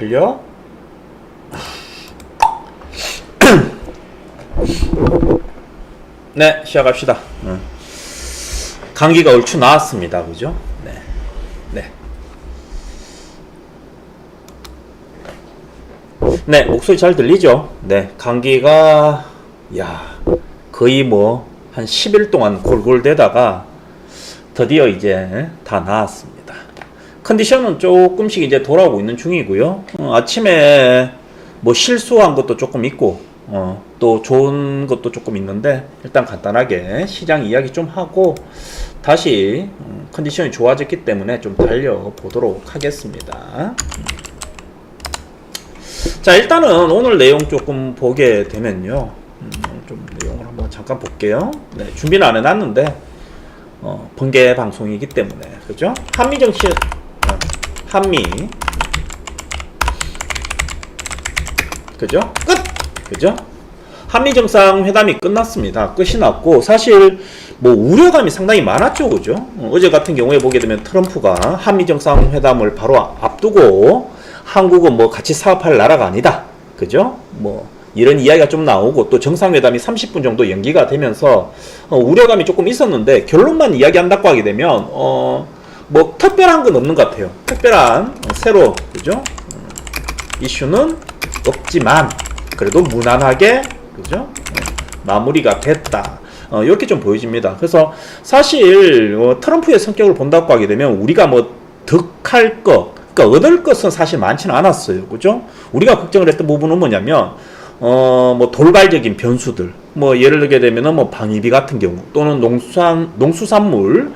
틀려? 네, 시작합시다. 응. 감기가 얼추 나왔습니다. 그죠? 네. 네. 네, 목소리 잘 들리죠? 네, 감기가, 야, 거의 뭐, 한 10일 동안 골골대다가 드디어 이제 다 나았습니다. 컨디션은 조금씩 이제 돌아오고 있는 중이고요. 어, 아침에 뭐 실수한 것도 조금 있고, 어, 또 좋은 것도 조금 있는데, 일단 간단하게 시장 이야기 좀 하고, 다시 음, 컨디션이 좋아졌기 때문에 좀 달려보도록 하겠습니다. 자, 일단은 오늘 내용 조금 보게 되면요. 음, 좀 내용을 한번 잠깐 볼게요. 네, 준비는 안 해놨는데, 어, 번개 방송이기 때문에, 그죠? 한미정신, 어, 한미, 그죠? 끝! 그죠? 한미 정상 회담이 끝났습니다. 끝이 났고 사실 뭐 우려감이 상당히 많았죠, 그죠? 어, 어제 같은 경우에 보게 되면 트럼프가 한미 정상 회담을 바로 앞두고 한국은 뭐 같이 사업할 나라가 아니다, 그죠? 뭐 이런 이야기가 좀 나오고 또 정상회담이 30분 정도 연기가 되면서 어, 우려감이 조금 있었는데 결론만 이야기한다고 하게 되면 어, 뭐 특별한 건 없는 것 같아요. 특별한 어, 새로 그죠? 음, 이슈는 없지만 그래도 무난하게 그죠? 어, 마무리가 됐다. 어, 이렇게 좀 보여집니다. 그래서 사실 어, 트럼프의 성격을 본다고 하게 되면 우리가 뭐 득할 것, 그러니까 얻을 것은 사실 많지는 않았어요. 그죠? 우리가 걱정을 했던 부분은 뭐냐면 어, 뭐 돌발적인 변수들, 뭐 예를 들게 되면은 뭐 방위비 같은 경우 또는 농수산 농수산물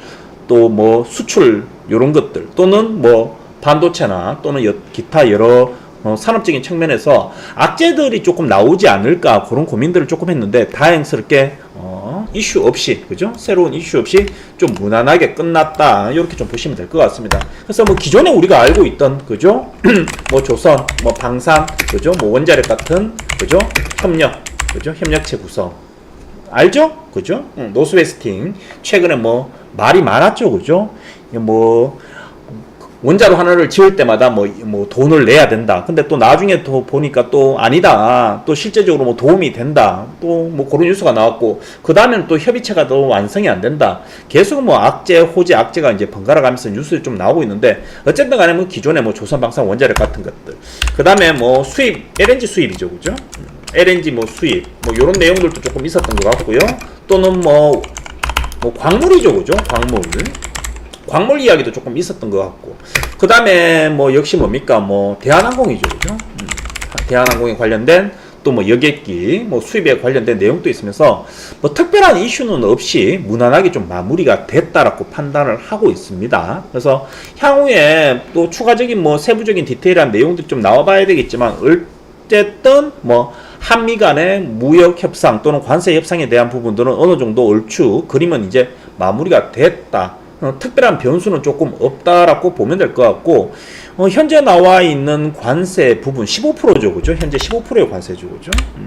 또 뭐 수출 요런 것들 또는 뭐 반도체나 또는 여, 기타 여러 어, 산업적인 측면에서 악재들이 조금 나오지 않을까 그런 고민들을 조금 했는데 다행스럽게 어, 이슈 없이 그죠? 새로운 이슈 없이 좀 무난하게 끝났다. 이렇게 좀 보시면 될 것 같습니다. 그래서 뭐 기존에 우리가 알고 있던 그죠? 뭐 조선 뭐 방산 그죠? 뭐 원자력 같은 그죠? 협력 그죠? 협력체 구성. 알죠? 그죠? 응, 노스웨스팅 최근에 뭐 말이 많았죠, 그죠? 뭐 원자로 하나를 지을 때마다 뭐, 뭐 돈을 내야 된다. 근데 또 나중에 또 보니까 또 아니다. 또 실제적으로 뭐 도움이 된다. 또 뭐 그런 뉴스가 나왔고 그 다음에는 또 협의체가 더 완성이 안 된다. 계속 뭐 악재, 호재, 악재가 이제 번갈아 가면서 뉴스에 좀 나오고 있는데 어쨌든 간에 뭐 기존에 뭐 조선방산 원자력 같은 것들 그 다음에 뭐 수입 LNG 수입이죠, 그죠? LNG 뭐 수입 뭐 이런 내용들도 조금 있었던 것 같고요. 또는 뭐, 뭐 광물이죠, 그죠? 광물. 광물 이야기도 조금 있었던 것 같고. 그 다음에 뭐 역시 뭡니까? 뭐 대한항공이죠 그죠? 음, 대한항공에 관련된 또 뭐 여객기 뭐 수입에 관련된 내용도 있으면서 뭐 특별한 이슈는 없이 무난하게 좀 마무리가 됐다라고 판단을 하고 있습니다. 그래서 향후에 또 추가적인 뭐 세부적인 디테일한 내용들이 좀 나와봐야 되겠지만 어쨌든 뭐 한미 간의 무역 협상 또는 관세 협상에 대한 부분들은 어느 정도 얼추 그림은 이제 마무리가 됐다. 어, 특별한 변수는 조금 없다라고 보면 될 것 같고 어, 현재 나와 있는 관세 부분 15%죠, 그죠? 현재 15%의 관세죠, 그죠? 음.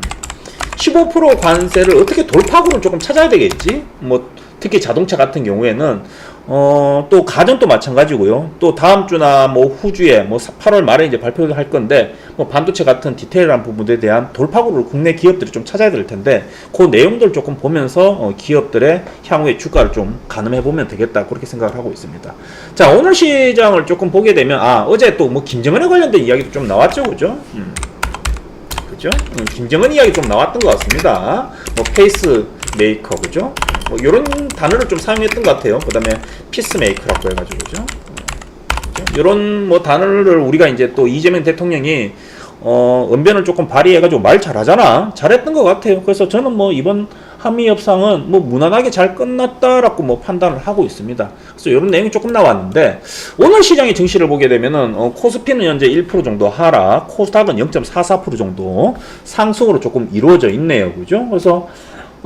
15% 관세를 어떻게 돌파구를 조금 찾아야 되겠지? 뭐 특히 자동차 같은 경우에는 어, 또 가전도 마찬가지고요. 또 다음 주나 뭐 후주에 뭐 8월 말에 이제 발표를 할 건데 뭐 반도체 같은 디테일한 부분에 대한 돌파구를 국내 기업들이 좀 찾아야 될 텐데 그 내용들 조금 보면서 어, 기업들의 향후의 주가를 좀 가늠해 보면 되겠다 그렇게 생각을 하고 있습니다. 자 오늘 시장을 조금 보게 되면 아 어제 또 뭐 김정은에 관련된 이야기도 좀 나왔죠, 그죠? 음. 그죠? 음, 김정은 이야기 좀 나왔던 것 같습니다. 뭐 페이스 메이커 그죠? 뭐 이런 단어를 좀 사용했던 것 같아요. 그 다음에 피스 메이커라고 해가지고 그죠? 이런 뭐 단어를 우리가 이제 또 이재명 대통령이 어 언변을 조금 발휘해가지고 말 잘하잖아. 잘했던 것 같아요. 그래서 저는 뭐 이번 한미 협상은 뭐 무난하게 잘 끝났다라고 뭐 판단을 하고 있습니다. 그래서 이런 내용이 조금 나왔는데 오늘 시장의 증시를 보게 되면은 어, 코스피는 현재 1% 정도 하락, 코스닥은 0.44% 정도 상승으로 조금 이루어져 있네요. 그죠? 그래서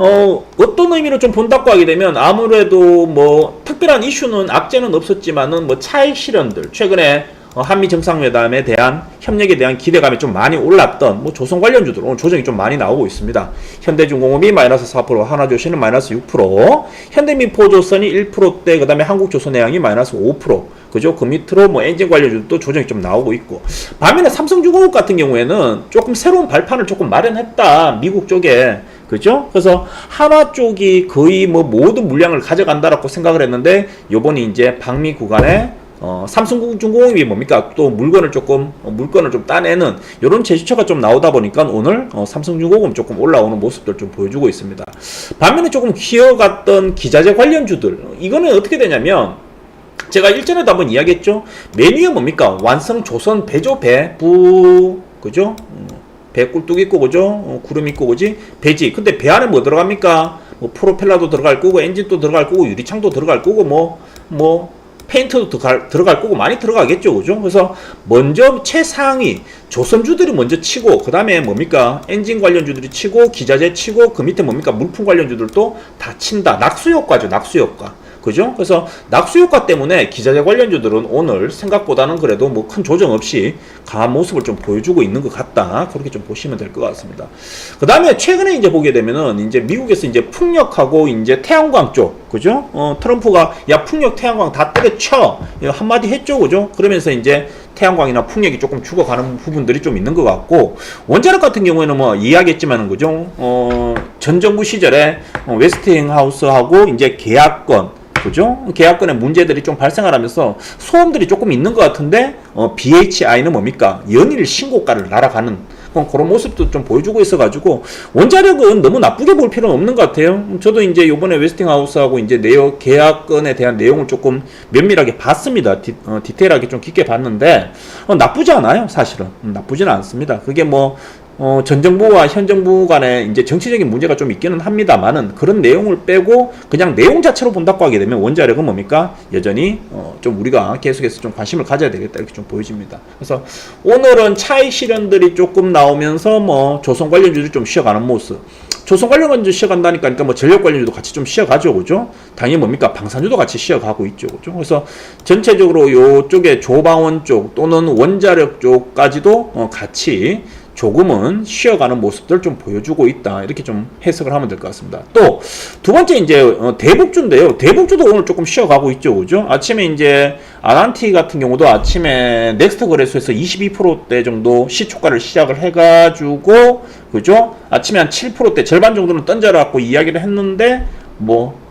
어, 어떤 의미로 좀 본다고 하게 되면 아무래도 뭐 특별한 이슈는 악재는 없었지만은 뭐 차익 실현들 최근에 어, 한미 정상회담에 대한 협력에 대한 기대감이 좀 많이 올랐던 뭐 조선 관련주들 오늘 조정이 좀 많이 나오고 있습니다. 현대중공업이 마이너스 4%, 하나조선은 마이너스 6%, 현대미포조선이 1%대, 그다음에 한국조선해양이 마이너스 5%. 그죠? 그 밑으로 뭐 엔진 관련주도 조정이 좀 나오고 있고 반면에 삼성중공업 같은 경우에는 조금 새로운 발판을 조금 마련했다 미국 쪽에 그죠? 그래서 하나 쪽이 거의 뭐 모든 물량을 가져간다라고 생각을 했는데 요번에 이제 방미 구간에 어, 삼성중공업이 뭡니까? 또 물건을 조금, 어, 물건을 좀 따내는 이런 제시처가 좀 나오다 보니까 오늘 어, 삼성중공업 조금 올라오는 모습들 좀 보여주고 있습니다. 반면에 조금 기어갔던 기자재 관련주들, 이거는 어떻게 되냐면, 제가 일전에도 한번 이야기했죠. 메뉴에 뭡니까? 완성 조선 배조 배부 그죠? 음, 배 꿀뚝 있고 그죠? 어, 구름 있고 그지? 배지. 근데 배 안에 뭐 들어갑니까? 뭐 프로펠러도 들어갈 거고 엔진도 들어갈 거고 유리창도 들어갈 거고 뭐뭐 페인트도 들어갈, 들어갈 거고 많이 들어가겠죠. 그죠? 그래서 먼저 최상위 조선주들이 먼저 치고 그다음에 뭡니까? 엔진 관련주들이 치고 기자재 치고 그 밑에 뭡니까? 물품 관련주들도 다 친다. 낙수 효과죠. 낙수 효과. 그죠? 그래서 낙수 효과 때문에 기자재 관련주들은 오늘 생각보다는 그래도 뭐 큰 조정 없이 강한 모습을 좀 보여주고 있는 것 같다. 그렇게 좀 보시면 될 것 같습니다. 그 다음에 최근에 이제 보게 되면은 이제 미국에서 이제 풍력하고 이제 태양광 쪽, 그죠? 어, 트럼프가 야, 풍력, 태양광 다 때려쳐. 한마디 했죠. 그죠? 그러면서 이제 태양광이나 풍력이 조금 죽어가는 부분들이 좀 있는 것 같고 원자력 같은 경우에는 뭐 이야기했지만은 그죠? 어, 전 정부 시절에 어, 웨스팅하우스하고 이제 계약권 그죠? 계약권에 문제들이 좀 발생을 하면서 소음들이 조금 있는 것 같은데 어, BHI는 뭡니까? 연일 신고가를 날아가는 그런 모습도 좀 보여주고 있어가지고 원자력은 너무 나쁘게 볼 필요는 없는 것 같아요. 저도 이제 요번에 웨스팅하우스하고 이제 내용 계약건에 대한 내용을 조금 면밀하게 봤습니다. 디, 어, 디테일하게 좀 깊게 봤는데 어, 나쁘지 않아요, 사실은 음, 나쁘지는 않습니다. 그게 뭐 어, 전 정부와 현 정부 간에 이제 정치적인 문제가 좀 있기는 합니다만은 그런 내용을 빼고 그냥 내용 자체로 본다고 하게 되면 원자력은 뭡니까? 여전히 어, 좀 우리가 계속해서 좀 관심을 가져야 되겠다 이렇게 좀 보여집니다. 그래서 오늘은 차익 실현들이 조금 나오면서 뭐 조선 관련주들이 좀 쉬어가는 모습. 조선 관련주 쉬어간다니까 그러니까 뭐 전력 관련주도 같이 좀 쉬어가죠, 그죠? 당연히 뭡니까 방산주도 같이 쉬어가고 있죠, 그죠? 그래서 전체적으로 요쪽에 조방원 쪽 또는 원자력 쪽까지도 어, 같이 조금은 쉬어가는 모습들 좀 보여주고 있다 이렇게 좀 해석을 하면 될 것 같습니다. 또 두 번째 이제 어, 대북주인데요. 대북주도 오늘 조금 쉬어가고 있죠, 그죠? 아침에 이제 아난티 같은 경우도 아침에 넥스트 거래소에서 22%대 정도 시초가를 시작을 해가지고 그죠? 아침에 한 7%대 절반 정도는 던져갖고 이야기를 했는데 뭐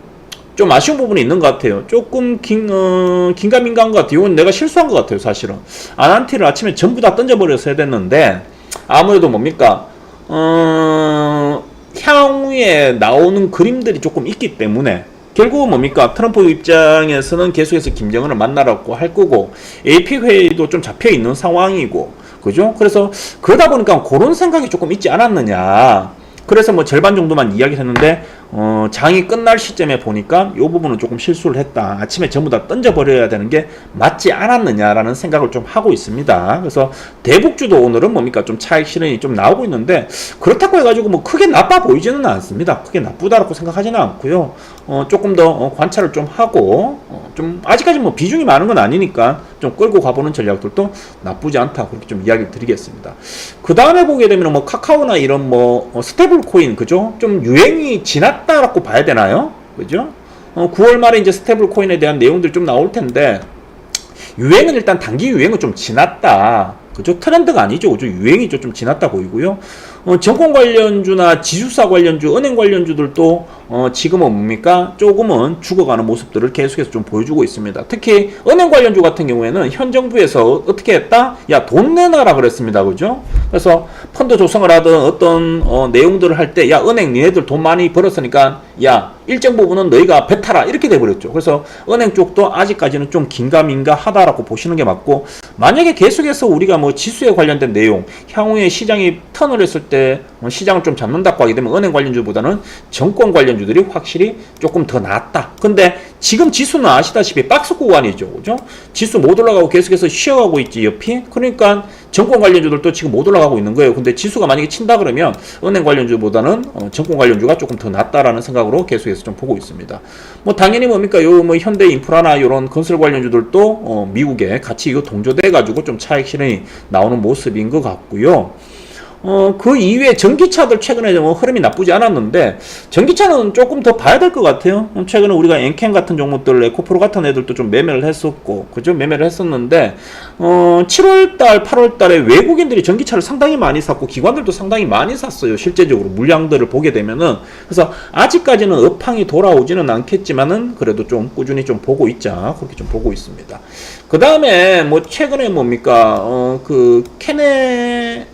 좀 아쉬운 부분이 있는 것 같아요. 조금 긴, 어, 긴가민가한 것 같아요. 이건 내가 실수한 것 같아요, 사실은. 아난티를 아침에 전부 다 던져버렸어야 됐는데, 아무래도 뭡니까 어, 향후에 나오는 그림들이 조금 있기 때문에 결국은 뭡니까 트럼프 입장에서는 계속해서 김정은을 만나라고 할 거고 AP 회의도 좀 잡혀 있는 상황이고 그죠? 그래서 그러다 보니까 그런 생각이 조금 있지 않았느냐. 그래서 뭐 절반 정도만 이야기했는데 어, 장이 끝날 시점에 보니까 이 부분은 조금 실수를 했다. 아침에 전부 다 던져버려야 되는 게 맞지 않았느냐라는 생각을 좀 하고 있습니다. 그래서 대북주도 오늘은 뭡니까 좀 차익 실현이 좀 나오고 있는데 그렇다고 해가지고 뭐 크게 나빠 보이지는 않습니다. 크게 나쁘다라고 생각하지는 않고요. 어, 조금 더 어, 관찰을 좀 하고 어, 좀 아직까지 뭐 비중이 많은 건 아니니까 좀 끌고 가보는 전략들도 나쁘지 않다 그렇게 좀 이야기를 드리겠습니다. 그 다음에 보게 되면 뭐 카카오나 이런 뭐 어, 스테이블 코인 그죠? 좀 유행이 지났다라고 봐야 되나요? 그죠? 어, 9월 말에 이제 스테이블 코인에 대한 내용들 좀 나올 텐데 유행은 일단 단기 유행은 좀 지났다. 그죠? 트렌드가 아니죠. 그죠? 유행이죠. 좀 지났다 보이고요. 어, 정권 관련주나 지수사 관련주, 은행 관련주들도 어, 지금은 뭡니까? 조금은 죽어가는 모습들을 계속해서 좀 보여주고 있습니다. 특히 은행 관련주 같은 경우에는 현 정부에서 어떻게 했다? 야, 돈 내놔라 그랬습니다. 그죠? 그래서 펀드 조성을 하든 어떤 어, 내용들을 할 때, 야, 은행 니네들 돈 많이 벌었으니까, 야, 일정 부분은 너희가 뱉어라. 이렇게 돼버렸죠. 그래서 은행 쪽도 아직까지는 좀 긴가민가 하다라고 보시는 게 맞고, 만약에 계속해서 우리가 뭐 지수에 관련된 내용, 향후에 시장이 턴을 했을 때 어, 시장을 좀 잡는다고 하게 되면 은행 관련주보다는 정권 관련주들이 확실히 조금 더 낫다. 근데 지금 지수는 아시다시피 박스 구간이죠. 그죠? 지수 못 올라가고 계속해서 쉬어가고 있지, 옆이. 그러니까 정권 관련주들도 지금 못 올라가고 있는 거예요. 근데 지수가 만약에 친다 그러면 은행 관련주보다는 어, 정권 관련주가 조금 더 낫다라는 생각으로 계속해서 좀 보고 있습니다. 뭐 당연히 뭡니까? 요 뭐 현대 인프라나 이런 건설 관련주들도 어, 미국에 같이 이거 동조돼 가지고 좀 차익 실현이 나오는 모습인 것 같고요. 어, 그 이외에 전기차들 최근에 뭐 흐름이 나쁘지 않았는데, 전기차는 조금 더 봐야 될 것 같아요. 최근에 우리가 엔캠 같은 종목들, 에코프로 같은 애들도 좀 매매를 했었고, 그죠? 매매를 했었는데, 어, 7월달, 8월달에 외국인들이 전기차를 상당히 많이 샀고, 기관들도 상당히 많이 샀어요. 실제적으로 물량들을 보게 되면은. 그래서 아직까지는 업황이 돌아오지는 않겠지만은, 그래도 좀 꾸준히 좀 보고 있자. 그렇게 좀 보고 있습니다. 그 다음에 뭐, 최근에 뭡니까, 어, 그, 캐네,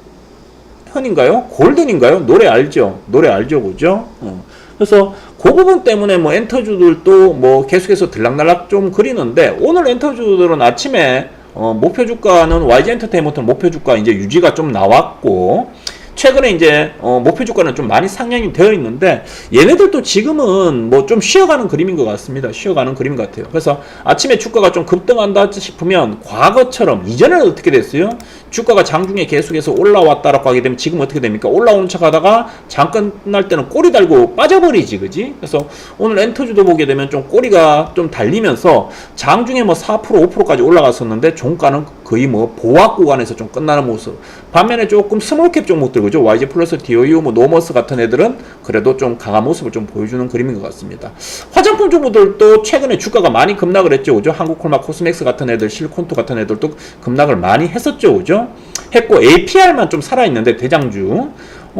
현인가요? 골든인가요? 노래 알죠? 노래 알죠, 그죠? 어. 그래서 그 부분 때문에 뭐 엔터주들도 뭐 계속해서 들락날락 좀 그리는데 오늘 엔터주들은 아침에 어 목표 주가는 YG 엔터테인먼트 목표 주가 이제 유지가 좀 나왔고 최근에 이제 어 목표 주가는 좀 많이 상향이 되어 있는데 얘네들도 지금은 뭐 좀 쉬어가는 그림인 것 같습니다. 쉬어가는 그림 같아요. 그래서 아침에 주가가 좀 급등한다 싶으면 과거처럼 이전에는 어떻게 됐어요? 주가가 장중에 계속해서 올라왔다라고 하게 되면 지금 어떻게 됩니까? 올라오는 척 하다가 잠깐 끝날 때는 꼬리 달고 빠져버리지, 그지? 그래서 오늘 엔터주도 보게 되면 좀 꼬리가 좀 달리면서 장중에 뭐 4% 5%까지 올라갔었는데 종가는 거의 뭐 보합 구간에서 좀 끝나는 모습. 반면에 조금 스몰캡 종목들 그죠? YG 플러스 DOU 뭐 노머스 같은 애들은 그래도 좀 강한 모습을 좀 보여주는 그림인 것 같습니다. 화장품 종목들도 최근에 주가가 많이 급락을 했죠, 그죠? 한국콜마 코스맥스 같은 애들, 실콘토 같은 애들도 급락을 많이 했었죠, 그죠? 했고 APR만 좀 살아 있는데 대장주 어,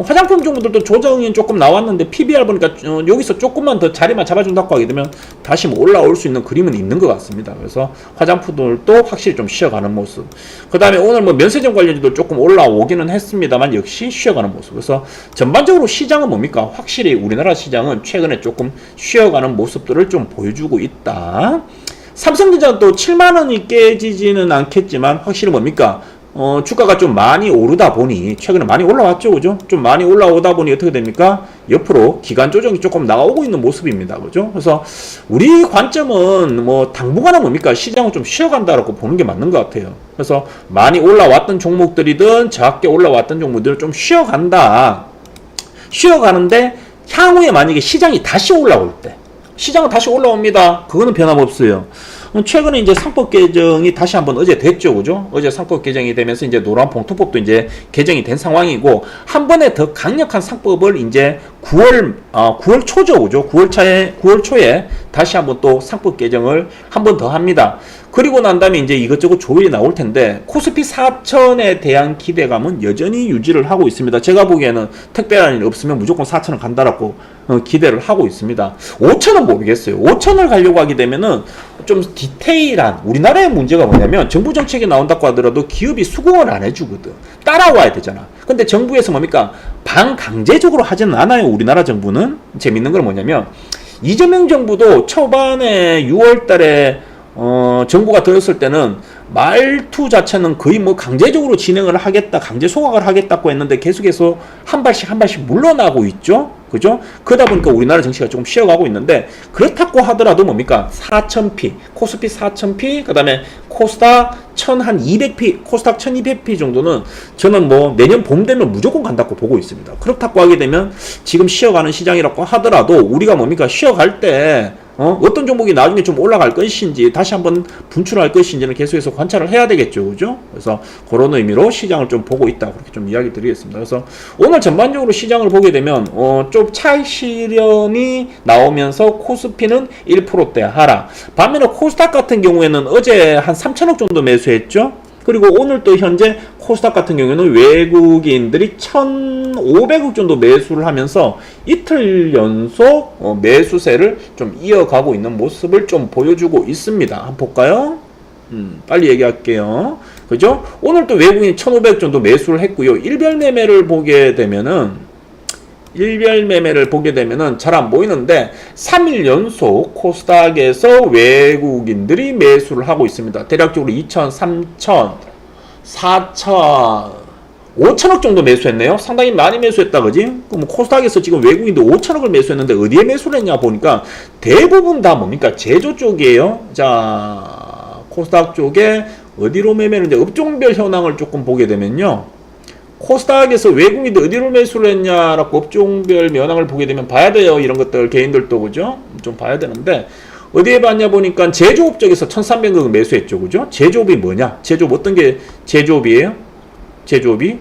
화장품 종목들도 조정이 조금 나왔는데 PBR 보니까 어, 여기서 조금만 더 자리만 잡아준다고 하게 되면 다시 뭐 올라올 수 있는 그림은 있는 것 같습니다. 그래서 화장품들도 확실히 좀 쉬어가는 모습. 그 다음에 오늘 뭐 면세점 관련주도 조금 올라오기는 했습니다만 역시 쉬어가는 모습. 그래서 전반적으로 시장은 뭡니까? 확실히 우리나라 시장은 최근에 조금 쉬어가는 모습들을 좀 보여주고 있다. 삼성전자는 또 7만 원이 깨지지는 않겠지만 확실히 뭡니까? 어, 주가가 좀 많이 오르다 보니 최근에 많이 올라왔죠, 그죠? 좀 많이 올라오다 보니 어떻게 됩니까? 옆으로 기간 조정이 조금 나오고 있는 모습입니다, 그죠? 그래서 우리 관점은 뭐 당분간은 뭡니까? 시장은 좀 쉬어간다라고 보는 게 맞는 것 같아요. 그래서 많이 올라왔던 종목들이든 작게 올라왔던 종목들은 좀 쉬어간다. 쉬어가는데 향후에 만약에 시장이 다시 올라올 때 시장은 다시 올라옵니다. 그거는 변함없어요. 최근에 이제 상법 개정이 다시 한번 어제 됐죠, 그죠? 어제 상법 개정이 되면서 이제 노란 봉투법도 이제 개정이 된 상황이고 한 번에 더 강력한 상법을 이제 9월 어, 9월 초죠, 그죠? 9월 차에 9월 초에 다시 한번 또 상법 개정을 한 번 더 합니다. 그리고 난 다음에 이제 이것저것 조율이 나올 텐데 코스피 4천에 대한 기대감은 여전히 유지를 하고 있습니다. 제가 보기에는 특별한 일 없으면 무조건 4천을 간다라고 어, 기대를 하고 있습니다. 5천은 모르겠어요. 5천을 가려고 하게 되면은 좀 디테일한 우리나라의 문제가 뭐냐면 정부 정책이 나온다고 하더라도 기업이 수긍을 안 해주거든. 따라와야 되잖아. 근데 정부에서 뭡니까 반강제적으로 하지는 않아요. 우리나라 정부는 재밌는 건 뭐냐면 이재명 정부도 초반에 6월 달에 어, 정부가 들었을 때는 말투 자체는 거의 뭐 강제적으로 진행을 하겠다, 강제 소각을 하겠다고 했는데 계속해서 한 발씩 한 발씩 물러나고 있죠. 그죠? 그러다 보니까 우리나라 정치가 조금 쉬어가고 있는데 그렇다고 하더라도 뭡니까? 4,000p, 코스피 4,000p, 그 다음에 코스닥 1,000한 200p, 코스닥 1,200p 정도는 저는 뭐 내년 봄 되면 무조건 간다고 보고 있습니다. 그렇다고 하게 되면 지금 쉬어가는 시장이라고 하더라도 우리가 뭡니까? 쉬어갈 때 어? 어떤 종목이 나중에 좀 올라갈 것인지 다시 한번 분출할 것인지는 계속해서 관찰을 해야 되겠죠. 그죠? 그래서 그런 의미로 시장을 좀 보고 있다. 그렇게 좀 이야기 드리겠습니다. 그래서 오늘 전반적으로 시장을 보게 되면 어, 좀 차익 실현이 나오면서 코스피는 1%대 하락. 반면에 코스닥 같은 경우에는 어제 한 3천억 정도 매수했죠. 그리고 오늘 또 현재 코스닥 같은 경우에는 외국인들이 1,500억 정도 매수를 하면서 이틀 연속 어, 매수세를 좀 이어가고 있는 모습을 좀 보여주고 있습니다. 한번 볼까요? 음, 빨리 얘기할게요. 그죠? 오늘 또 외국인 1,500억 정도 매수를 했고요. 일별 매매를 보게 되면은 일별 매매를 보게 되면은 잘 안 보이는데 3일 연속 코스닥에서 외국인들이 매수를 하고 있습니다. 대략적으로 2천, 3천, 4천, 5천억 정도 매수했네요. 상당히 많이 매수했다, 그지? 그럼 코스닥에서 지금 외국인들 5천억을 매수했는데 어디에 매수를 했냐 보니까 대부분 다 뭡니까? 제조 쪽이에요. 자, 코스닥 쪽에 어디로 매매를 이제 업종별 현황을 조금 보게 되면요. 코스닥에서 외국인들 어디로 매수를 했냐라고 업종별 면항을 보게 되면 봐야 돼요. 이런 것들 개인들도 그죠? 좀 봐야 되는데 어디에 봤냐 보니까 제조업 쪽에서 1,300억 매수했죠. 그죠? 제조업이 뭐냐? 제조업 어떤 게 제조업이에요? 제조업이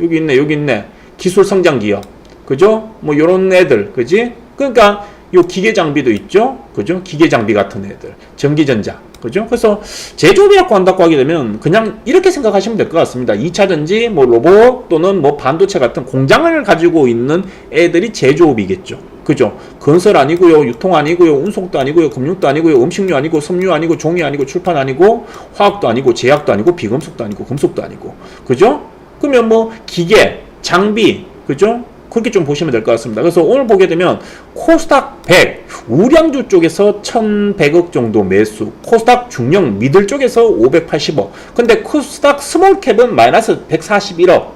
여기 있네, 여기 있네. 기술 성장 기업. 그죠? 뭐 요런 애들. 그지? 그러니까 요 기계 장비도 있죠. 그죠? 기계 장비 같은 애들. 전기전자. 그죠? 그래서 제조업이라고 한다고 하게 되면 그냥 이렇게 생각하시면 될 것 같습니다. 2차 전지, 뭐 로봇 또는 뭐 반도체 같은 공장을 가지고 있는 애들이 제조업이겠죠. 그죠? 건설 아니고요, 유통 아니고요, 운송도 아니고요, 금융도 아니고요, 음식료 아니고, 섬유 아니고, 종이 아니고, 출판 아니고, 화학도 아니고, 제약도 아니고, 비금속도 아니고, 금속도 아니고, 그죠? 그러면 뭐 기계, 장비, 그죠? 그렇게 좀 보시면 될 것 같습니다. 그래서 오늘 보게 되면 코스닥 100 우량주 쪽에서 1,100억 정도 매수, 코스닥 중형 미들 쪽에서 580억. 근데 코스닥 스몰캡은 마이너스 141억.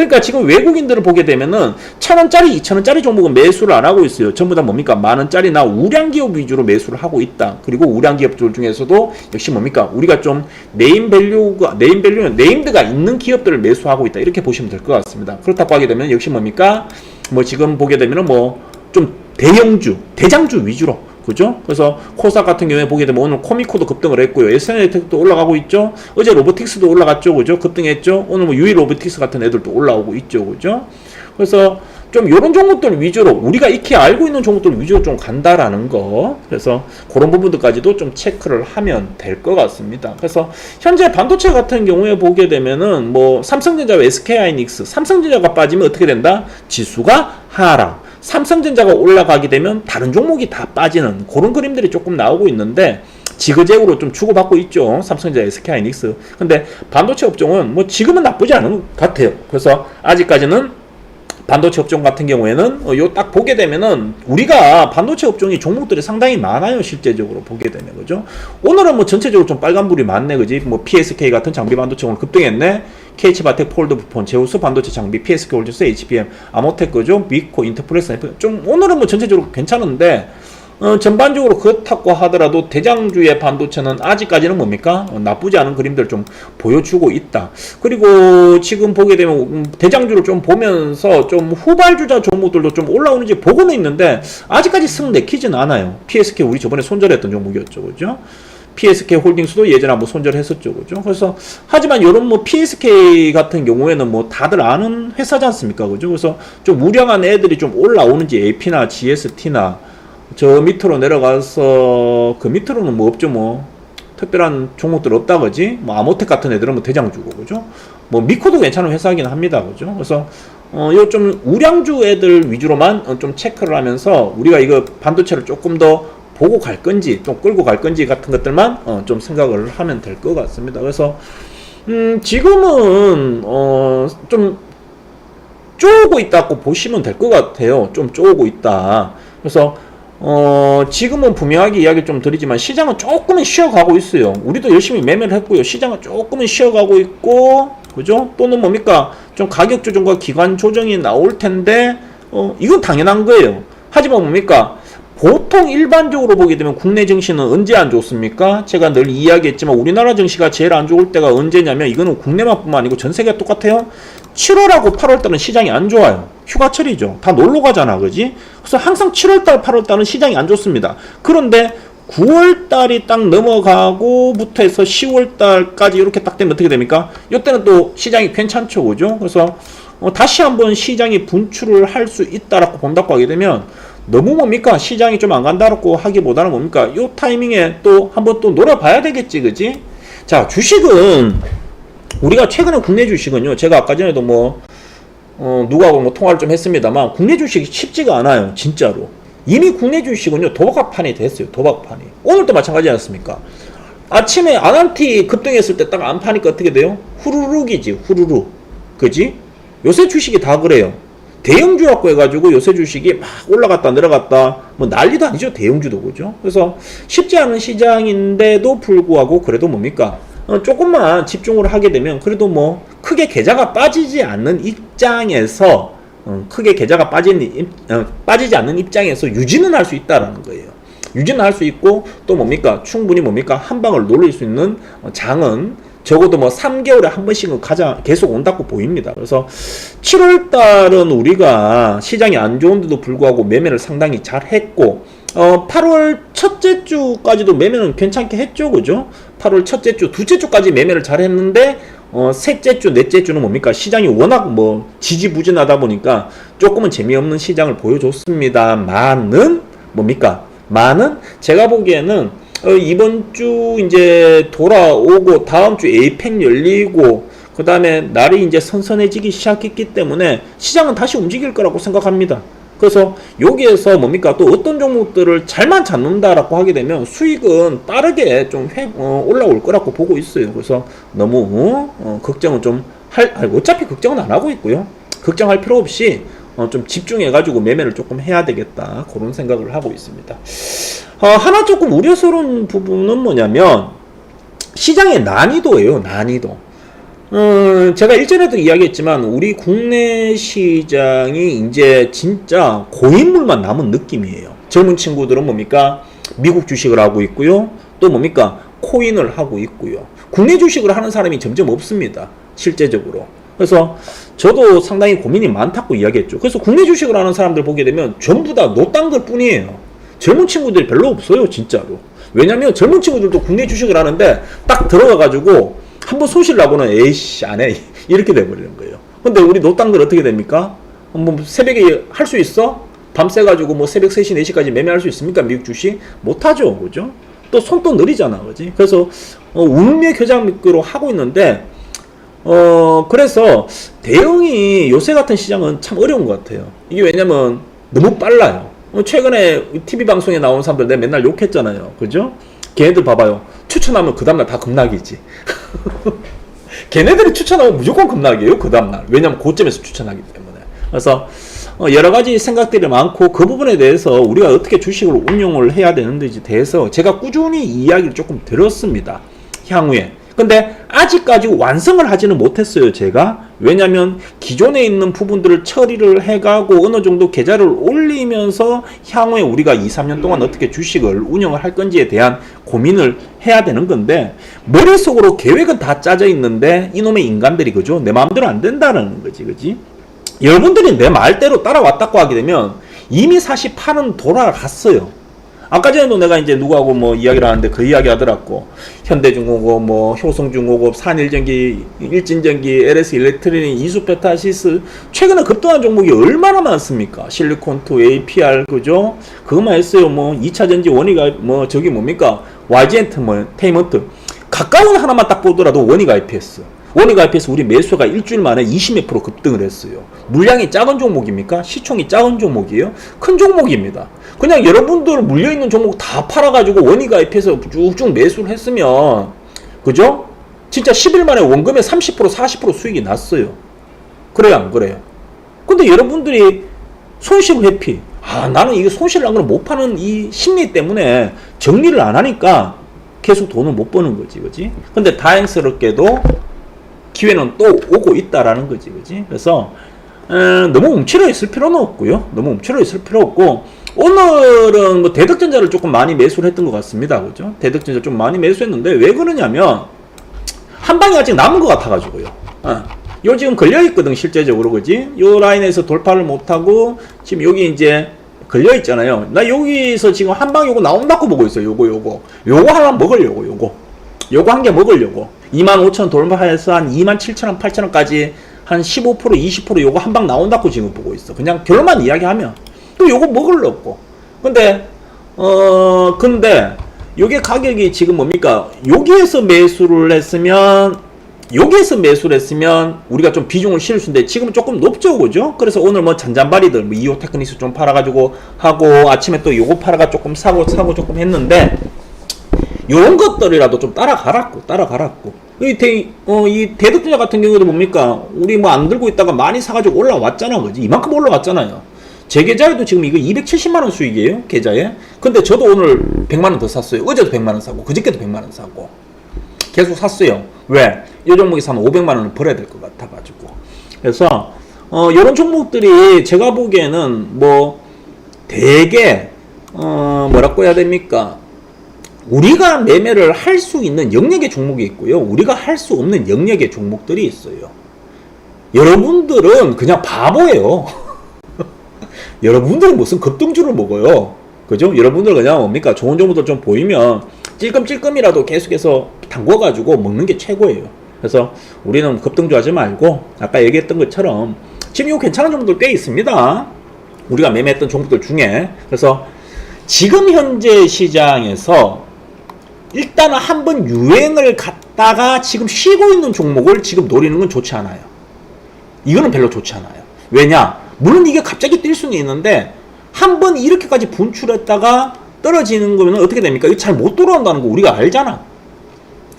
그러니까 지금 외국인들을 보게 되면은 천 원짜리, 이천 원짜리 종목은 매수를 안 하고 있어요. 전부 다 뭡니까 만 원짜리나 우량 기업 위주로 매수를 하고 있다. 그리고 우량 기업들 중에서도 역시 뭡니까 우리가 좀 네임 밸류가 네임 밸류는 네임드가 있는 기업들을 매수하고 있다. 이렇게 보시면 될 것 같습니다. 그렇다고 하게 되면 역시 뭡니까 뭐 지금 보게 되면은 뭐 좀 대형주, 대장주 위주로 그죠? 그래서 코스닥 같은 경우에 보게 되면 오늘 코미코도 급등을 했고요. SNL텍도 올라가고 있죠. 어제 로보틱스도 올라갔죠. 그죠? 급등했죠. 오늘 뭐 유이 로보틱스 같은 애들도 올라오고 있죠. 그죠? 그래서 좀 이런 종목들 위주로 우리가 익히 알고 있는 종목들 위주로 좀 간다라는 거 그래서 그런 부분들까지도 좀 체크를 하면 될 것 같습니다. 그래서 현재 반도체 같은 경우에 보게 되면은 뭐 삼성전자와 SK하이닉스 삼성전자가 빠지면 어떻게 된다? 지수가 하락. 삼성전자가 올라가게 되면 다른 종목이 다 빠지는 그런 그림들이 조금 나오고 있는데 지그재그로 좀 주고받고 있죠. 삼성전자, SK하이닉스. 근데 반도체 업종은 뭐 지금은 나쁘지 않은 것 같아요. 그래서 아직까지는 반도체 업종 같은 경우에는 어, 요딱 보게 되면은 우리가 반도체 업종이 종목들이 상당히 많아요 실제적으로 보게 되면 그죠 오늘은 뭐 전체적으로 좀 빨간불이 많네 그지 뭐 PSK 같은 장비 반도체 오늘 급등했네 KH바텍 폴드 부폰 제우스 반도체 장비 PSK 홀드스 HBM 아모텍 그죠 미코 인터프레스 좀 오늘은 뭐 전체적으로 괜찮은데 어, 전반적으로 그렇다고 하더라도 대장주의 반도체는 아직까지는 뭡니까? 어, 나쁘지 않은 그림들 좀 보여주고 있다. 그리고 지금 보게 되면 음, 대장주를 좀 보면서 좀 후발주자 종목들도 좀 올라오는지 보고는 있는데 아직까지 승 내키지는 않아요. PSK 우리 저번에 손절했던 종목이었죠. 그죠? PSK 홀딩스도 예전에 한번 손절했었죠. 그죠? 그래서 하지만 이런 뭐 PSK 같은 경우에는 뭐 다들 아는 회사지 않습니까? 그죠? 그래서 좀 우량한 애들이 좀 올라오는지 AP나 GST나 저 밑으로 내려가서 그 밑으로는 뭐 없죠 뭐 특별한 종목들 없다 그지 뭐 아모텍 같은 애들은 뭐 대장주고 그죠 뭐 미코도 괜찮은 회사이긴 합니다 그죠 그래서 어 요 좀 우량주 애들 위주로만 어, 좀 체크를 하면서 우리가 이거 반도체를 조금 더 보고 갈 건지 좀 끌고 갈 건지 같은 것들만 어, 좀 생각을 하면 될 것 같습니다 그래서 음 지금은 어 좀 쪼고 있다고 보시면 될 것 같아요 좀 쪼고 있다 그래서 어, 지금은 분명하게 이야기 좀 드리지만 시장은 조금은 쉬어가고 있어요. 우리도 열심히 매매를 했고요. 시장은 조금은 쉬어가고 있고, 그죠? 또는 뭡니까? 좀 가격 조정과 기관 조정이 나올 텐데, 어, 이건 당연한 거예요. 하지만 뭡니까? 보통 일반적으로 보게 되면 국내 증시는 언제 안 좋습니까? 제가 늘 이야기했지만 우리나라 증시가 제일 안 좋을 때가 언제냐면 이거는 국내만뿐만 아니고 전 세계가 똑같아요. 7월하고 8월 달은 시장이 안 좋아요. 휴가철이죠. 다 놀러 가잖아, 그지? 그래서 항상 7월 달, 8월 달은 시장이 안 좋습니다. 그런데 9월 달이 딱 넘어가고부터 해서 10월 달까지 이렇게 딱 되면 어떻게 됩니까? 이때는 또 시장이 괜찮죠, 그죠? 그래서 어, 다시 한번 시장이 분출을 할 수 있다라고 본다고 하게 되면 너무 뭡니까? 시장이 좀 안 간다라고 하기보다는 뭡니까? 요 타이밍에 또 한번 또 놀아봐야 되겠지, 그지? 자, 주식은 우리가 최근에 국내 주식은요, 제가 아까 전에도 뭐, 어, 누구하고 뭐 통화를 좀 했습니다만, 국내 주식이 쉽지가 않아요, 진짜로. 이미 국내 주식은요, 도박판이 됐어요, 도박판이. 오늘도 마찬가지 않습니까? 아침에 아난티 급등했을 때 딱 안 파니까 어떻게 돼요? 후루룩이지, 후루룩. 그지? 요새 주식이 다 그래요. 대형주라고 해가지고 요새 주식이 막 올라갔다 내려갔다 뭐 난리도 아니죠 대형주도 그죠? 그래서 쉽지 않은 시장인데도 불구하고 그래도 뭡니까? 어, 조금만 집중을 하게 되면 그래도 뭐 크게 계좌가 빠지지 않는 입장에서 어, 크게 계좌가 빠지는 입, 어, 빠지지 않는 입장에서 유지는 할 수 있다라는 거예요. 유지는 할 수 있고 또 뭡니까? 충분히 뭡니까? 한 방을 노릴 수 있는 어, 장은 적어도 뭐 3개월에 한 번씩은 가장 계속 온다고 보입니다. 그래서 7월 달은 우리가 시장이 안 좋은데도 불구하고 매매를 상당히 잘 했고 어 8월 첫째 주까지도 매매는 괜찮게 했죠. 그죠? 8월 첫째 주, 둘째 주까지 매매를 잘 했는데 어, 셋째 주, 넷째 주는 뭡니까? 시장이 워낙 뭐 지지부진하다 보니까 조금은 재미없는 시장을 보여줬습니다만은 뭡니까? 많은 제가 보기에는 어, 이번 주 이제 돌아오고 다음 주 에이펙 열리고 그 다음에 날이 이제 선선해지기 시작했기 때문에 시장은 다시 움직일 거라고 생각합니다. 그래서 여기에서 뭡니까 또 어떤 종목들을 잘만 잡는다라고 하게 되면 수익은 빠르게 좀 회, 어, 올라올 거라고 보고 있어요. 그래서 너무 어, 어, 걱정은 좀 할, 어차피 걱정은 안 하고 있고요. 걱정할 필요 없이 어, 좀 집중해가지고 매매를 조금 해야 되겠다 그런 생각을 하고 있습니다. 어, 하나 조금 우려스러운 부분은 뭐냐면 시장의 난이도예요. 난이도. 어, 제가 일전에도 이야기했지만 우리 국내 시장이 이제 진짜 고인물만 남은 느낌이에요. 젊은 친구들은 뭡니까? 미국 주식을 하고 있고요. 또 뭡니까? 코인을 하고 있고요. 국내 주식을 하는 사람이 점점 없습니다. 실제적으로. 그래서 저도 상당히 고민이 많다고 이야기했죠. 그래서 국내 주식을 하는 사람들 보게 되면 전부 다것 뿐이에요. 젊은 친구들이 별로 없어요, 진짜로. 왜냐면 젊은 친구들도 국내 주식을 하는데 딱 들어가가지고 한번 소실 나고는 에이씨 안 해. 이렇게 돼버리는 거예요. 근데 우리 노땅들 어떻게 됩니까? 뭐 새벽에 할 수 있어? 밤새 가지고 뭐 새벽 3시, 4시까지 매매할 수 있습니까? 미국 주식? 못하죠. 그죠? 또 손도 느리잖아. 그지? 그래서 어, 운명 교장 믿기로 하고 있는데 어 그래서 대응이 요새 같은 시장은 참 어려운 것 같아요. 이게 왜냐면 너무 빨라요. 어, 최근에 TV 방송에 나온 사람들 내가 맨날 욕했잖아요. 그죠? 걔네들 봐봐요. 추천하면 그 다음날 다 급락이지. 걔네들이 추천하면 무조건 급락이에요. 그 다음날. 왜냐면 고점에서 추천하기 때문에. 그래서 어, 여러 가지 생각들이 많고 그 부분에 대해서 우리가 어떻게 주식을 운용을 해야 되는지 대해서 제가 꾸준히 이야기를 조금 들었습니다. 향후에. 근데 아직까지 완성을 하지는 못했어요, 제가. 왜냐면 기존에 있는 부분들을 처리를 해가고 어느 정도 계좌를 올리면서 향후에 우리가 2, 3년 동안 어떻게 주식을 운영을 할 건지에 대한 고민을 해야 되는 건데 머릿속으로 계획은 다 짜져 있는데 이놈의 인간들이 그죠? 내 마음대로 안 된다는 거지, 그지? 여러분들이 내 말대로 따라왔다고 하게 되면 이미 사실 판은 돌아갔어요. 아까 전에도 내가 이제 누구하고 뭐 이야기를 하는데 그 이야기 하더라고. 현대중공업, 뭐 효성중공업, 산일전기, 일진전기, LS 일렉트리닉, 이수페타시스 최근에 급등한 종목이 얼마나 많습니까? 실리콘투, APR 그죠? 그것만 했어요. 뭐 2차 전지 원이가 뭐 저기 뭡니까? YG 엔터테인먼트 가까운 하나만 딱 보더라도 원이가 IPS. 원이가 IPS 우리 매수가 일주일 만에 20몇 프로 급등을 했어요. 물량이 작은 종목입니까? 시총이 작은 종목이에요? 큰 종목입니다. 그냥 여러분들 물려있는 종목 다 팔아가지고 IP에서 쭉쭉 매수를 했으면, 그죠? 진짜 10일 만에 원금에 30% 40% 수익이 났어요. 그래요, 안 그래요? 근데 여러분들이 손실 회피. 아, 나는 이게 손실을 안 그러면 못 파는 이 심리 때문에 정리를 안 하니까 계속 돈을 못 버는 거지, 그지? 근데 다행스럽게도 기회는 또 오고 있다라는 거지, 그지? 그래서 에, 너무 움츠러 있을 필요는 없고요. 너무 움츠러 있을 필요 없고 오늘은 뭐 대덕전자를 조금 많이 매수를 했던 것 같습니다, 그죠? 대덕전자 좀 많이 매수했는데 왜 그러냐면 한 방이 아직 남은 것 같아가지고요. 어. 요 지금 걸려 있거든 실제적으로 그지? 요 라인에서 돌파를 못하고 지금 여기 이제 걸려 있잖아요. 나 여기서 지금 한 방 요거 나온다고 보고 있어요. 요거 요거 요거 하나 먹으려고 요거 요거 한 개 먹으려고 25,000 돌파해서 한 27,000원 8,000원까지 한 15% 20% 요거 한 방 나온다고 지금 보고 있어. 그냥 결론만 이야기하면 또 요거 먹으려고. 근데 어 근데 요게 가격이 지금 뭡니까? 여기에서 매수를 했으면 여기에서 매수를 했으면 우리가 좀 비중을 실을 수 있는데 지금은 조금 높죠, 그죠? 그래서 오늘 뭐 잔잔바리들 뭐 이오 테크니스 좀 팔아가지고 하고 아침에 또 요거 팔아가 조금 사고 사고 조금 했는데 요런 것들이라도 좀 따라가라고 따라가라고 이, 대, 어, 이 대덕주자 같은 경우도 뭡니까 우리 뭐 안 들고 있다가 많이 사가지고 올라왔잖아 그지 이만큼 올라왔잖아요 제 계좌에도 지금 이거 270만원 수익이에요 계좌에 근데 저도 오늘 백만원 더 샀어요 어제도 백만원 사고 그저께도 백만원 사고 계속 샀어요 왜? 이 종목이 사면 500만원을 벌어야 될 것 같아가지고 그래서 어, 이런 종목들이 제가 보기에는 뭐 되게 어, 뭐라고 해야 됩니까 우리가 매매를 할 수 있는 영역의 종목이 있고요. 우리가 할 수 없는 영역의 종목들이 있어요. 여러분들은 그냥 바보예요. 여러분들은 무슨 급등주를 먹어요. 그죠? 여러분들 그냥 뭡니까? 좋은 정보들 좀 보이면 찔끔찔끔이라도 계속해서 담궈가지고 먹는 게 최고예요. 그래서 우리는 급등주 하지 말고 아까 얘기했던 것처럼 지금 이거 괜찮은 종목들 꽤 있습니다. 우리가 매매했던 종목들 중에 그래서 지금 현재 시장에서 일단은 한번 유행을 갔다가 지금 쉬고 있는 종목을 지금 노리는 건 좋지 않아요. 이거는 별로 좋지 않아요. 왜냐? 물론 이게 갑자기 뛸 수는 있는데 한 번 이렇게까지 분출했다가 떨어지는 거면 어떻게 됩니까? 이거 잘 못 돌아온다는 거 우리가 알잖아.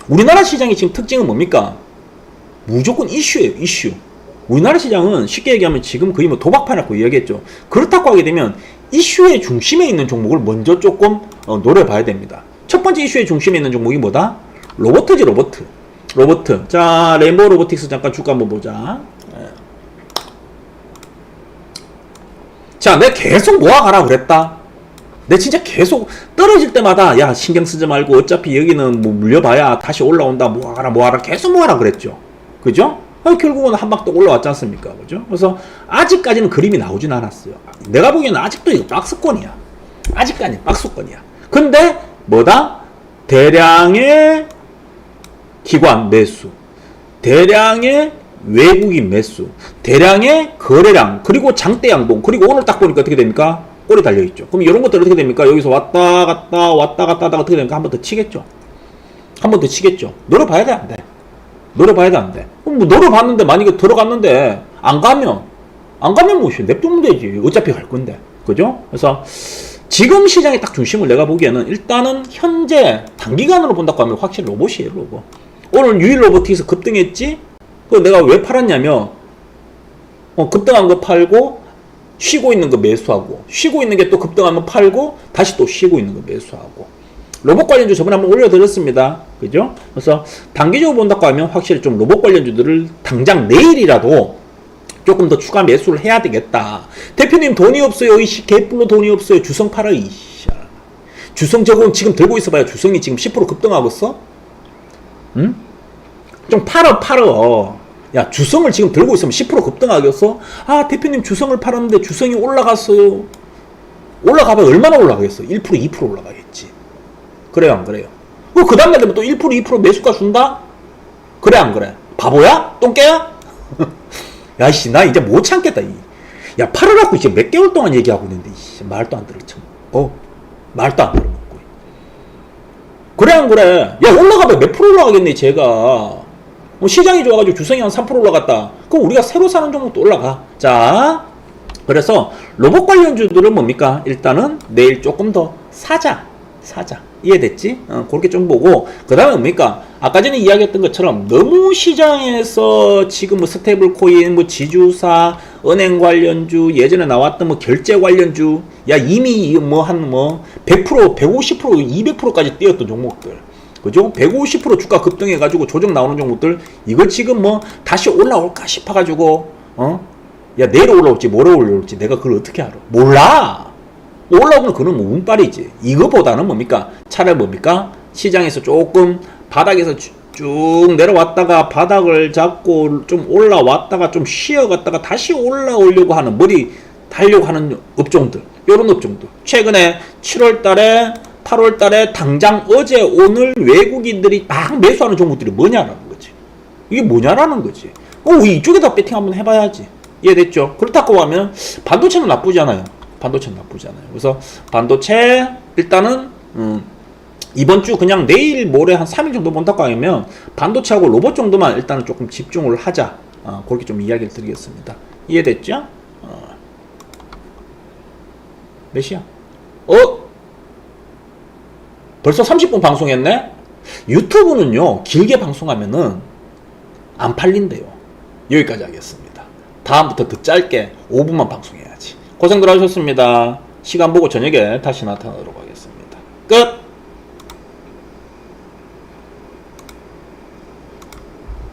우리나라 시장의 지금 특징은 뭡니까? 무조건 이슈예요, 이슈. 우리나라 시장은 쉽게 얘기하면 지금 거의 뭐 도박판이라고 이야기했죠. 그렇다고 하게 되면 이슈의 중심에 있는 종목을 먼저 조금 어, 노려봐야 됩니다. 첫 번째 이슈의 중심에 있는 종목이 뭐다? 로버트지, 로버트. 로버트. 자, 레인보우 로보틱스 잠깐 주가 한번 보자. 예. 자, 내가 계속 모아가라 그랬다. 내 진짜 계속 떨어질 때마다 야 신경 쓰지 말고 어차피 여기는 뭐 물려봐야 다시 올라온다 모아가라 모아라 계속 모아라 그랬죠. 그죠? 어, 결국은 한방또 올라왔지 않습니까? 그죠? 그래서 아직까지는 그림이 나오진 않았어요. 내가 보기에는 아직도 이거 박스권이야. 아직까지 박스권이야. 근데 뭐다? 대량의 기관 매수, 대량의 외국인 매수, 대량의 거래량, 그리고 장대 양봉, 그리고 오늘 딱 보니까 어떻게 됩니까? 꼬리 달려 있죠. 그럼 이런 것들 어떻게 됩니까? 여기서 왔다 갔다 왔다 갔다 하다가 어떻게 됩니까? 한 번 더 치겠죠. 한 번 더 치겠죠. 노려봐야 돼, 안 돼? 노려봐야 돼, 안 돼? 그럼 뭐 노려봤는데 만약에 들어갔는데 안 가면 안 가면 뭐 냅두면 되지. 어차피 갈 건데. 그죠? 그래서 지금 시장의 딱 중심을 내가 보기에는 일단은 현재 단기간으로 본다고 하면 확실히 로봇이에요, 로봇. 오늘 유일 로보틱스 급등했지? 그 내가 왜 팔았냐면 어, 급등한 거 팔고 쉬고 있는 거 매수하고 쉬고 있는 게 또 급등하면 팔고 다시 또 쉬고 있는 거 매수하고 로봇 관련주 저번에 한번 올려드렸습니다. 그죠? 그래서 단기적으로 본다고 하면 확실히 좀 로봇 관련주들을 당장 내일이라도 조금 더 추가 매수를 해야 되겠다. 대표님 돈이 없어요. 이씨 개뿔로 돈이 없어요. 주성 팔아 이씨. 주성 저거 지금 들고 있어봐요. 주성이 지금 10% 급등하고 있어? 응? 좀 팔어 팔어. 야 주성을 지금 들고 있으면 10% 급등하겠어? 아 대표님 주성을 팔았는데 주성이 올라갔어요. 올라가면 얼마나 올라가겠어? 1% 2% 올라가겠지. 그래요 안 그래요? 그, 그 다음날 되면 또 1% 2% 매수가 준다? 그래 안 그래? 바보야? 똥개야? 야씨 나 이제 못 참겠다 이. 야 팔아갖고 이제 몇 개월 동안 얘기하고 있는데 이씨, 말도 안 들어 참. 어? 말도 안 들어먹고. 그래 안 그래? 야 올라가면 몇 프로 올라가겠네 제가. 뭐 시장이 좋아가지고 주성이 한 3% 올라갔다. 그럼 우리가 새로 사는 종목도 올라가. 자, 그래서 로봇 관련주들은 뭡니까? 일단은 내일 조금 더 사자. 사자. 이해됐지? 어, 그렇게 좀 보고. 그 다음에 뭡니까? 아까 전에 이야기했던 것처럼 너무 시장에서 지금 뭐 스테이블 코인, 뭐 지주사, 은행 관련주, 예전에 나왔던 뭐 결제 관련주, 야, 이미 뭐 한 뭐 100%, 150%, 200%까지 뛰었던 종목들. 그죠? 150% 주가 급등해가지고 조정 나오는 종목들, 이거 지금 뭐 다시 올라올까 싶어가지고, 어? 야, 내일 올라올지 모레 올라올지 내가 그걸 어떻게 알아? 몰라! 올라오면 그건 뭐 운빨이지. 이거보다는 뭡니까? 차라리 뭡니까? 시장에서 조금 바닥에서 주- 쭉 내려왔다가 바닥을 잡고 좀 올라왔다가 좀 쉬어갔다가 다시 올라오려고 하는 머리 달려고 하는 업종들 요런 업종들 최근에 7월 달에 8월 달에 당장 어제 오늘 외국인들이 막 매수하는 종목들이 뭐냐라는 거지 이게 뭐냐라는 거지 어 이쪽에다 배팅 한번 해봐야지 이해됐죠 그렇다고 하면 반도체는 나쁘지 않아요 반도체는 나쁘지 않아요 그래서 반도체 일단은 음, 이번 주 그냥 내일 모레 한 3일 정도 본다고 하면 반도체하고 로봇 정도만 일단은 조금 집중을 하자. 어, 그렇게 좀 이야기를 드리겠습니다. 이해됐죠? 어. 몇 시야? 어? 벌써 30분 방송했네? 유튜브는요, 길게 방송하면은 안 팔린대요. 여기까지 하겠습니다. 다음부터 더 짧게 5분만 방송해야지. 고생들 하셨습니다. 시간 보고 저녁에 다시 나타나도록 하겠습니다. 끝!